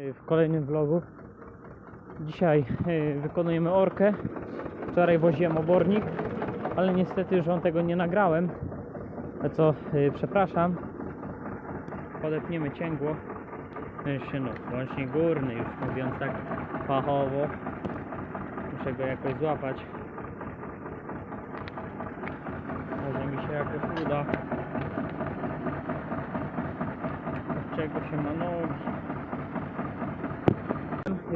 y, w kolejnym vlogu. Dzisiaj y, wykonujemy orkę. Wczoraj woziłem obornik, ale niestety już wam tego nie nagrałem. A co, y, przepraszam. Podepniemy cięgło. Jeszcze no, łącznie górny już mówiąc tak fachowo. Muszę go jakoś złapać. Może mi się jakoś uda. Czego się ma nogi.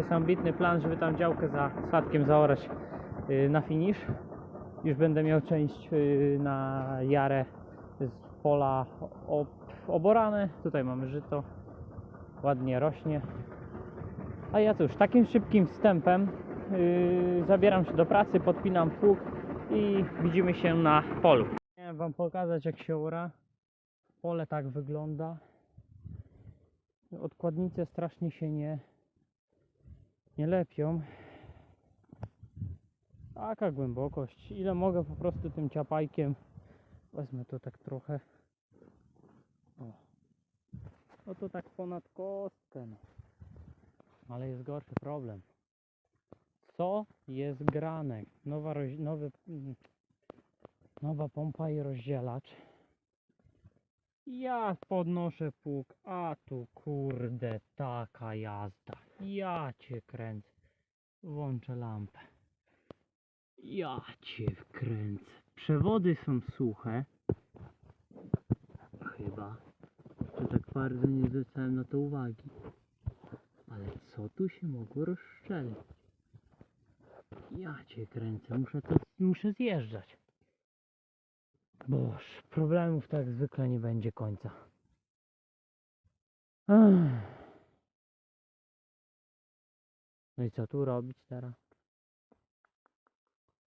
Jest ambitny plan, żeby tam działkę za statkiem zaorać y, na finish. Już będę miał część y, na jarę z pola ob, oborane. Tutaj mamy żyto. Ładnie rośnie. A ja cóż, takim szybkim wstępem yy, zabieram się do pracy, podpinam pług i widzimy się na polu. Chciałem wam pokazać jak się ora. Pole tak wygląda. Odkładnice strasznie się nie, nie lepią. Taka głębokość. Ile mogę po prostu tym ciapajkiem. Wezmę to tak trochę. O. No to tak ponad kostkę. No. Ale jest gorszy problem. Co jest grane? Nowa, roz... nowy... mm, nowa pompa i rozdzielacz. Ja podnoszę pług, a tu kurde taka jazda. Ja cię kręcę. Włączę lampę. Ja cię wkręcę. Przewody są suche. Chyba. To tak bardzo nie zwracałem na to uwagi. Ale co tu się mogło rozszczelić? Ja cię kręcę, muszę to, muszę zjeżdżać. Boż, problemów tak zwykle nie będzie końca. No i co tu robić teraz?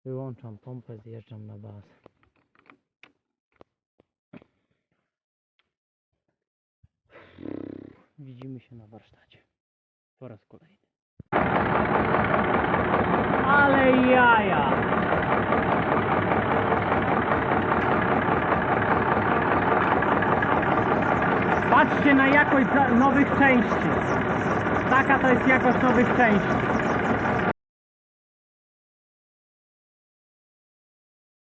Wyłączam pompę, zjeżdżam na bazę. Widzimy się na warsztacie. Po raz kolejny. Ale jaja! Patrzcie na jakość nowych części. Taka to jest jakość nowych części.